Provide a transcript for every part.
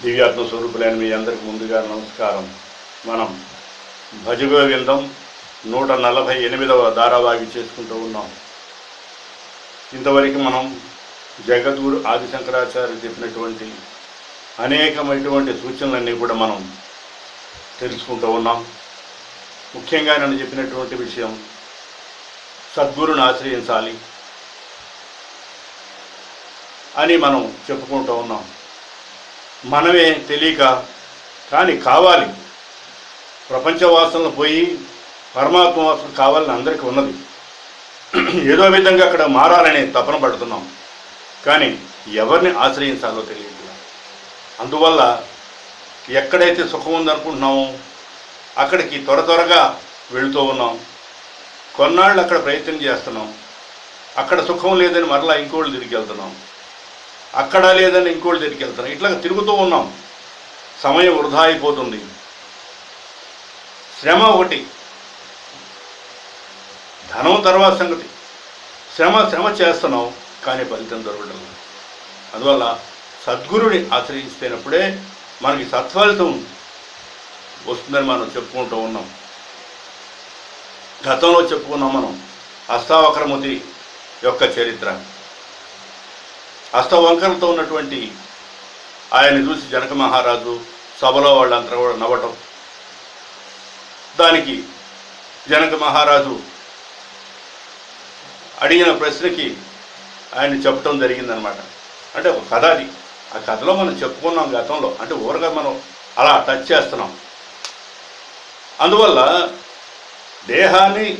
దివ్యాత్మ స్వరూపులైన మీ అందరికి ముందుగా నమస్కారం. మనం భజగోవిందం నూట నలభై ఎనిమిదవ ధారావాగి చేసుకుంటూ ఉన్నాం. ఇంతవరకు మనం జగద్గురు ఆదిశంకరాచార్య చెప్పినటువంటి అనేకమైనటువంటి సూచనలన్నీ కూడా మనం తెలుసుకుంటూ ఉన్నాం. ముఖ్యంగా నేను చెప్పినటువంటి విషయం సద్గురుని ఆశ్రయించాలి అని మనం చెప్పుకుంటూ ఉన్నాం. మనమే తెలియక కానీ కావాలి. ప్రపంచ వాసనలు పోయి పరమాత్మ వాసన కావాలని అందరికీ ఉన్నది. ఏదో విధంగా అక్కడ మారాలనే తపన పడుతున్నాం. కానీ ఎవరిని ఆశ్రయించాలో తెలియదు అందువల్ల ఎక్కడైతే సుఖం ఉందనుకుంటున్నామో అక్కడికి త్వర త్వరగా వెళుతూ ఉన్నాం. కొన్నాళ్ళు అక్కడ ప్రయత్నం చేస్తున్నాం. అక్కడ సుఖం లేదని మరలా ఇంకోళ్ళు తిరిగి వెళ్తున్నాం. అక్కడ లేదని ఇంకోటి దగ్గరికి వెళ్తాను. ఇట్లా తిరుగుతూ ఉన్నాం. సమయం వృధా అయిపోతుంది. శ్రమ ఒకటి. ధనం తర్వాత సంగతి. శ్రమ శ్రమ చేస్తున్నాం కానీ ఫలితం దొరకడం అందువల్ల సద్గురుని ఆశ్రయిస్తేనప్పుడే మనకి సత్ఫలితం వస్తుందని మనం చెప్పుకుంటూ ఉన్నాం. గతంలో చెప్పుకున్నాం మనం. అష్టావక్రముతి యొక్క చరిత్ర. అస్తవంకరతో ఉన్నటువంటి ఆయన్ని చూసి జనక మహారాజు సభలో వాళ్ళంతా కూడా నవ్వటం. దానికి జనక మహారాజు అడిగిన ప్రశ్నకి ఆయన చెప్పటం జరిగిందనమాట. అంటే ఒక కథ అది. ఆ కథలో మనం చెప్పుకున్నాం గతంలో. అంటే ఊరగా మనం అలా టచ్ చేస్తున్నాం. అందువల్ల దేహాన్ని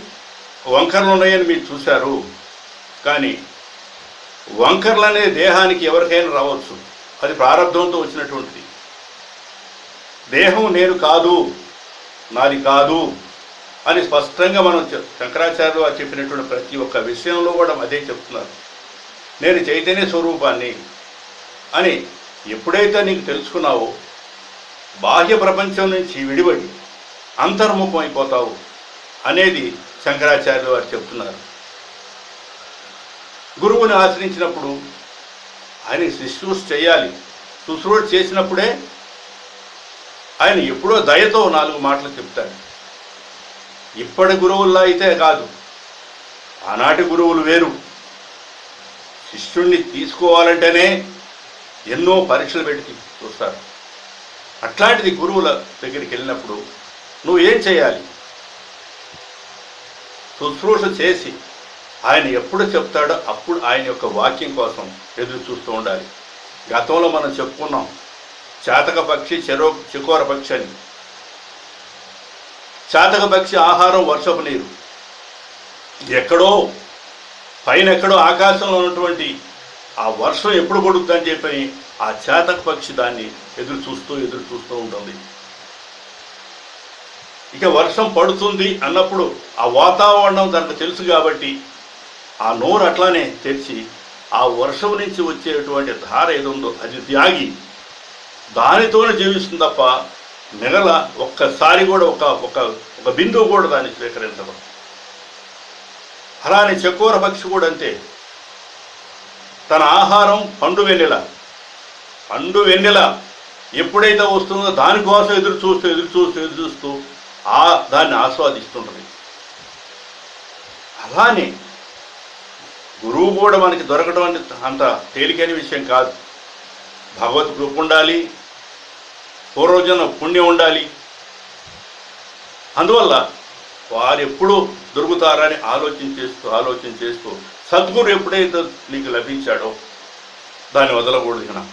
వంకరలు ఉన్నాయని మీరు చూశారు. కానీ వంకర్లు అనే దేహానికి ఎవరికైనా రావచ్చు. అది ప్రారంభంతో వచ్చినటువంటిది. దేహం నేను కాదు నాది కాదు అని స్పష్టంగా మనం శంకరాచార్యులు వారు చెప్పినటువంటి ప్రతి ఒక్క విషయంలో కూడా అదే చెప్తున్నారు. నేను చైతన్య స్వరూపాన్ని అని ఎప్పుడైతే నీకు తెలుసుకున్నావో బాహ్య ప్రపంచం నుంచి విడిపడి అంతర్ముఖం అయిపోతావు అనేది శంకరాచార్యులు వారు చెప్తున్నారు. గురువుని ఆశ్రయించినప్పుడు ఆయన శుశ్రూష చేయాలి. శుశ్రూష చేసినప్పుడే ఆయన ఎప్పుడో దయతో నాలుగు మాటలు చెప్తాడు. ఇప్పటి గురువుల్లో అయితే కాదు. ఆనాటి గురువులు వేరు. శిష్యుణ్ణి తీసుకోవాలంటేనే ఎన్నో పరీక్షలు పెట్టి చూస్తారు. అట్లాంటిది గురువుల దగ్గరికి వెళ్ళినప్పుడు నువ్వు ఏం చేయాలి? శుశ్రూష చేసి ఆయన ఎప్పుడు చెప్తాడో అప్పుడు ఆయన యొక్క వాక్యం కోసం ఎదురు చూస్తూ ఉండాలి. గతంలో మనం చెప్పుకున్నాం చాతక పక్షి చెరో చికోర పక్షి అని. చాతక పక్షి ఆహారం వర్షపు నీరు. ఎక్కడో పైన ఎక్కడో ఆకాశంలో ఉన్నటువంటి ఆ వర్షం ఎప్పుడు పడుతుందని చెప్పి ఆ చేతక పక్షి దాన్ని ఎదురు చూస్తూ ఎదురు చూస్తూ ఉంటుంది. ఇక వర్షం పడుతుంది అన్నప్పుడు ఆ వాతావరణం దానికి తెలుసు కాబట్టి ఆ నోరు అట్లానే తెరిచి ఆ వర్షం నుంచి వచ్చేటువంటి ధార ఏదో ఉందో అది త్యాగి దానితోనే జీవిస్తుంది తప్ప మిగల ఒక్కసారి కూడా ఒక ఒక ఒక బిందువు కూడా దాన్ని స్వీకరించదు. అలానే చకోర పక్షి కూడా అంతే. తన ఆహారం పండు వెన్నెల. పండు వెన్నెల ఎప్పుడైతే వస్తుందో దానికోసం ఎదురు చూస్తూ ఎదురు చూస్తూ ఎదురు చూస్తూ ఆ దాన్ని ఆస్వాదిస్తుంటుంది. అలానే గురువు కూడా మనకి దొరకడం అంటే అంత తేలికైన విషయం కాదు. భగవత్ కృప ఉండాలి. పూర్వజన పుణ్యం ఉండాలి. అందువల్ల వారు ఎప్పుడు దొరుకుతారని ఆలోచన చేస్తూ ఆలోచన చేస్తూ సద్గురు ఎప్పుడైతే నీకు లభించాడో దాన్ని వదలకూడదు కదా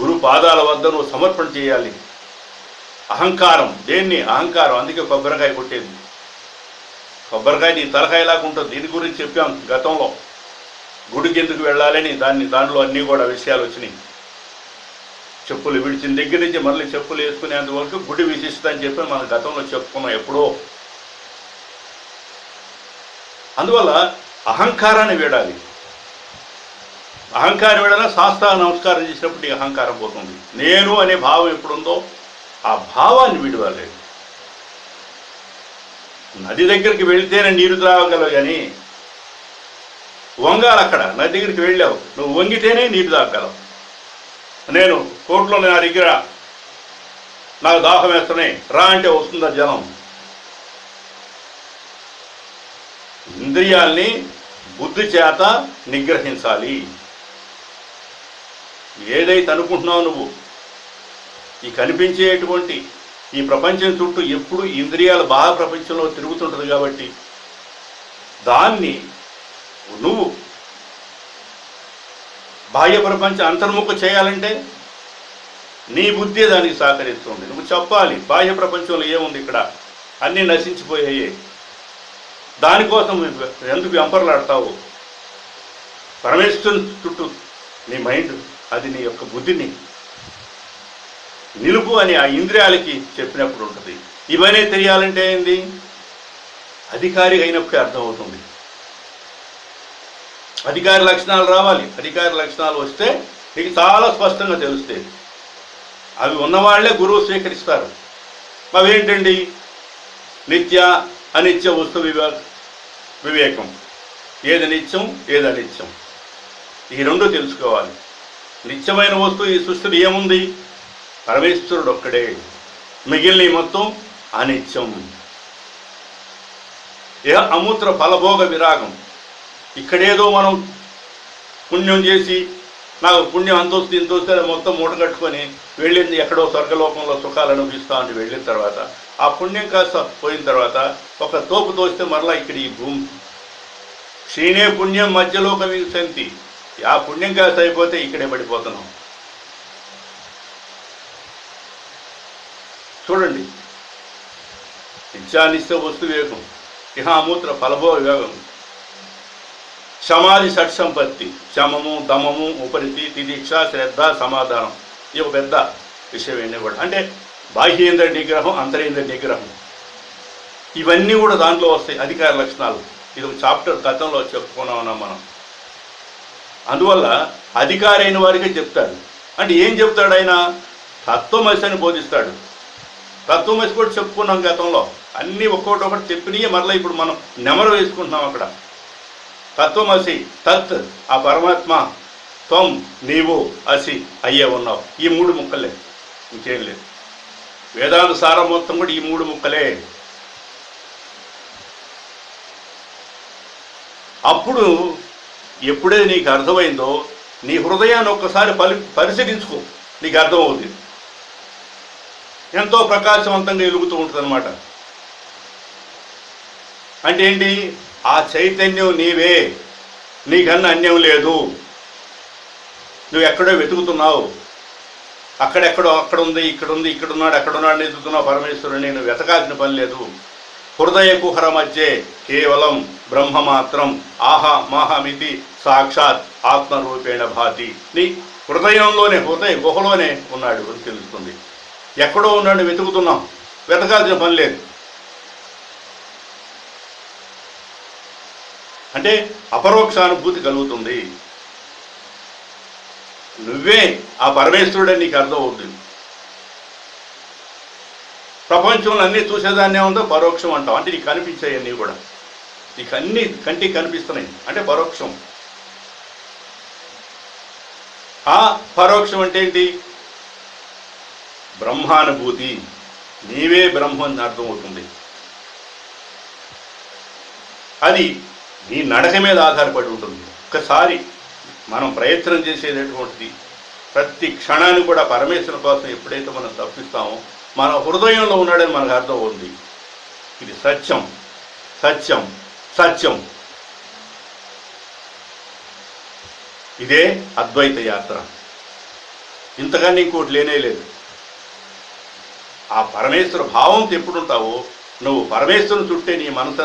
గురు పాదాల వద్ద నువ్వు సమర్పణ చేయాలి. అహంకారం దేన్ని? అహంకారం. అందుకే కొబ్బరికాయ కొట్టేది. కొబ్బరికాయ నీ తలకాయలాగా ఉంటుంది. దీని గురించి చెప్పాం గతంలో. గుడికి ఎందుకు వెళ్ళాలని దాన్ని దానిలో అన్నీ కూడా విషయాలు వచ్చినాయి. చెప్పులు విడిచిన దగ్గర నుంచి మళ్ళీ చెప్పులు వేసుకునేంత వరకు గుడి విశిష్టత అని చెప్పి మనం గతంలో చెప్పుకున్నాం ఎప్పుడో. అందువల్ల అహంకారాన్ని వీడాలి. అహంకారం వీడాలి? శాస్త్ర నమస్కారం చేసినప్పుడు నీ అహంకారం పోతుంది. నేను అనే భావం ఎప్పుడుందో ఆ భావాన్ని విడవాలి నది దగ్గరికి వెళ్తేనే నీరు త్రాగలవు కానీ వంగాలి అక్కడ నది దగ్గరికి వెళ్ళావు. నువ్వు వంగితేనే నీరు తాగలవు నేను కోర్టులో నా దగ్గర నాకు దాహం వేస్తున్నాయి. రా అంటే వస్తుందా జనం ఇంద్రియాల్ని బుద్ధి చేత నిగ్రహించాలి. ఏదైతే అనుకుంటున్నావు నువ్వు ఈ కనిపించేటువంటి ఈ ప్రపంచం చుట్టూ ఎప్పుడు ఇంద్రియాలు బాగా ప్రపంచంలో తిరుగుతుంటుంది కాబట్టి దాన్ని నువ్వు బాహ్య ప్రపంచం అంతర్ముఖ చేయాలంటే నీ బుద్ధి దానికి సహకరిస్తుంది. నువ్వు చెప్పాలి బాహ్య ప్రపంచంలో ఏముంది ఇక్కడ? అన్నీ నశించిపోయాయి. దానికోసం ఎందుకు వెంపర్లాడతావు? పరమేశ్వరుని చుట్టూ నీ మైండ్ అది నీ యొక్క బుద్ధిని నిలుపు అని ఆ ఇంద్రియాలకి చెప్పినప్పుడు ఉంటుంది. ఇవన్నీ తెలియాలంటే ఏంది? అధికారి అయినప్పుడే అర్థమవుతుంది. అధికారి లక్షణాలు రావాలి. అధికారి లక్షణాలు వస్తే నీకు చాలా స్పష్టంగా తెలుస్తాయి. అవి ఉన్నవాళ్ళే గురువు స్వీకరిస్తారు. అవేంటండి? నిత్య అనిత్య వస్తు వివే వివేకం. ఏది నిత్యం ఏది అనిత్యం? ఈ రెండు తెలుసుకోవాలి. నిత్యమైన వస్తువు ఈ సృష్టిలో ఏముంది? పరమేశ్వరుడు ఒక్కడే మిగిలిన మొత్తం అనిత్యం. ఏ అమూత్ర ఫలభోగ విరాగం. ఇక్కడేదో మనం పుణ్యం చేసి నాకు పుణ్యం అంత వస్తే ఇంత వస్తే మొత్తం మూట కట్టుకొని వెళ్ళింది ఎక్కడో స్వర్గలోకంలో సుఖాలు అనుభవిస్తా అని వెళ్ళిన తర్వాత. ఆ పుణ్యం కాస్త పోయిన తర్వాత ఒక తోపు తోస్తే మరలా ఇక్కడ ఈ భూమి. క్షీణే పుణ్యం మధ్యలోక విశంతి ఆ పుణ్యం కాస్త అయిపోతే ఇక్కడే పడిపోతున్నాం. చూడండి. నిత్యానిత్య వస్తు వివేకం ఇహామూత్ర ఫలభో వివేకం సమాధి షట్సంపత్తి శమము దమము ఉపరితి తిదీక్ష శ్రద్ధ సమాధానం. ఇది ఒక పెద్ద విషయం ఏంటి కూడా అంటే బాహ్యేంద్ర నిగ్రహం అంతరేంద్ర నిగ్రహం. ఇవన్నీ కూడా దాంట్లో వస్తాయి అధికార లక్షణాలు. ఇది ఒక చాప్టర్ గతంలో చెప్పుకున్నాం ఉన్నాం మనం. అందువల్ల అధికారైన వారికే వారికి చెప్తాడు. అంటే ఏం చెప్తాడు ఆయన? తత్వమసి అని తత్వం తత్వమసి కూడా చెప్పుకున్నాం గతంలో. అన్నీ ఒక్కొక్కటి ఒకటి చెప్పినయే మరలా ఇప్పుడు మనం నెమరు వేసుకుంటున్నాం అక్కడ. తత్వమసి తత్ ఆ పరమాత్మ త్వం నీవు అసి అయ్యే ఉన్నావు. ఈ మూడు ముక్కలే. ఇంకేం లేదు. వేదానుసారం మొత్తం కూడా ఈ మూడు ముక్కలే. అప్పుడు ఎప్పుడైతే నీకు అర్థమైందో నీ హృదయాన్ని ఒక్కసారి పలి పరిశీలించుకో. నీకు అర్థమవుతుంది ఎంతో ప్రకాశవంతంగా వెలుగుతూ ఉంటుందన్నమాట. అంటే ఏంటి? ఆ చైతన్యం నీవే. నీకన్నా అన్యం లేదు. నువ్వు ఎక్కడో వెతుకుతున్నావు. అక్కడెక్కడో అక్కడ ఉంది ఇక్కడ ఉంది ఇక్కడ ఉన్నాడు అక్కడ ఉన్నాడు అని వెతుకుతున్నావు పరమేశ్వరుడు నేను వెతకాల్సిన పని లేదు. హృదయ కుహర మధ్య కేవలం బ్రహ్మ మాత్రం. ఆహా మాహమితి సాక్షాత్ ఆత్మరూపేణ భాతి. నీ హృదయంలోనే హృదయ గుహలోనే ఉన్నాడు అని తెలుస్తుంది. ఎక్కడో ఉన్నాడు వెతుకుతున్నాం. వెతకాల్సిన పని లేదు. అంటే అపరోక్షానుభూతి కలుగుతుంది. నువ్వే ఆ పరమేశ్వరుడే నీకు అర్థం అవుతుంది ప్రపంచంలో అన్నీ చూసేదాన్నే ఉందో పరోక్షం అంటాం అంటే నీకు కనిపించాయి అన్నీ కూడా. నీకు అన్నీ కంటికి కనిపిస్తున్నాయి. అంటే పరోక్షం. ఆ పరోక్షం అంటే ఏంటి? బ్రహ్మానుభూతి. నీవే బ్రహ్మ అని అర్థమవుతుంది. అది నీ నడక మీద ఆధారపడి ఉంటుంది. ఒక్కసారి మనం ప్రయత్నం చేసేటటువంటిది ప్రతి క్షణాన్ని కూడా పరమేశ్వరం కోసం ఎప్పుడైతే మనం తప్పిస్తామో మన హృదయంలో ఉన్నాడని మనకు అర్థం ఉంది ఇది సత్యం సత్యం సత్యం. ఇదే అద్వైత యాత్ర. ఇంతకన్నా ఇంకోటి లేనే లేదు. ఆ పరమేశ్వర భావంతో ఎప్పుడుంటావో నువ్వు పరమేశ్వరుని చుట్టే నీ మనసు